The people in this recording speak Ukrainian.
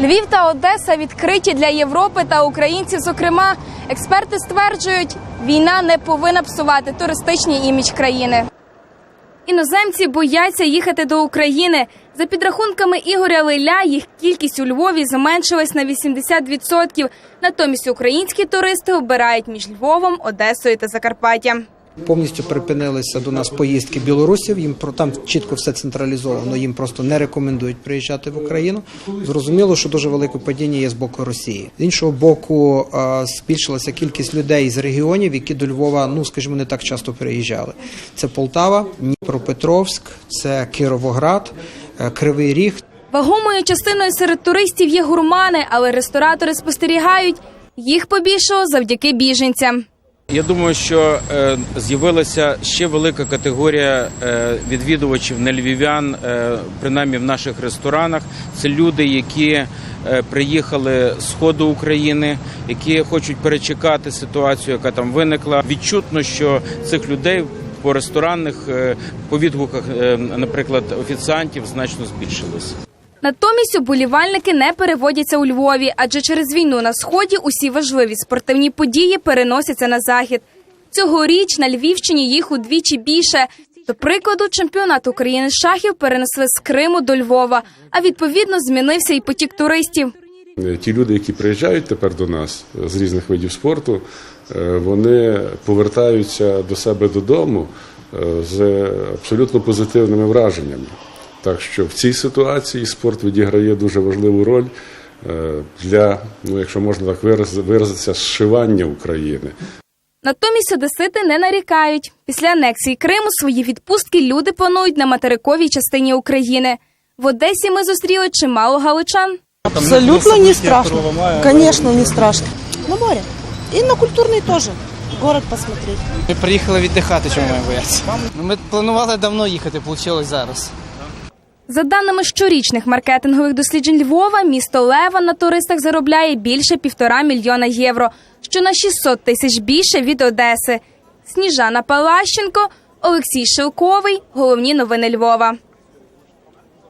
Львів та Одеса відкриті для Європи та українців. Зокрема, експерти стверджують, війна не повинна псувати туристичний імідж країни. Іноземці бояться їхати до України. За підрахунками Ігоря Лиля, їх кількість у Львові зменшилась на 80%. Натомість українські туристи обирають між Львовом, Одесою та Закарпаттям. Повністю припинилися до нас поїздки білорусів. Їм там чітко все централізовано. Їм просто не рекомендують приїжджати в Україну. Зрозуміло, що дуже велике падіння є з боку Росії. З іншого боку, збільшилася кількість людей з регіонів, які до Львова, ну скажімо, не так часто приїжджали. Це Полтава, Дніпропетровськ, це Кіровоград, е, Кривий Ріг. Вагомою частиною серед туристів є гурмани, але ресторатори спостерігають, їх побільшало завдяки біженцям. Я думаю, що е, з'явилася ще велика категорія е, відвідувачів не львів'ян, е, принаймні в наших ресторанах. Це люди, які приїхали з сходу України, які хочуть перечекати ситуацію, яка там виникла. Відчутно, що цих людей по ресторанних по відгуках, наприклад, офіціантів значно збільшилось. Натомість уболівальники не переводяться у Львові, адже через війну на сході усі важливі спортивні події переносяться на захід. Цьогоріч на Львівщині їх удвічі більше. До прикладу, чемпіонат України з шахів перенесли з Криму до Львова, а відповідно змінився і потік туристів. Е, Ті люди, які приїжджають тепер до нас з різних видів спорту, е, вони повертаються до себе додому е, з абсолютно позитивними враженнями. Так що в цій ситуації спорт відіграє дуже важливу роль е, для, ну якщо можна так вираз- виразитися, зшивання України. Натомість одесити не нарікають. Після анексії Криму свої відпустки люди планують на материковій частині України. В Одесі ми зустріли чимало галичан. Абсолютно не страшно. Конечно, не страшно. На море. И на культурный тоже. Город посмотреть. Ми приїхали віддихати, чому маємо боятися. Ну, Ми планували давно їхати, вийшло зараз. За даними щорічних маркетингових досліджень Львова, місто Лева на туристах заробляє більше півтора мільйона євро, що на 600 тисяч більше від Одеси. Сніжана Палащенко, Олексій Шилковий. Головні новини Львова.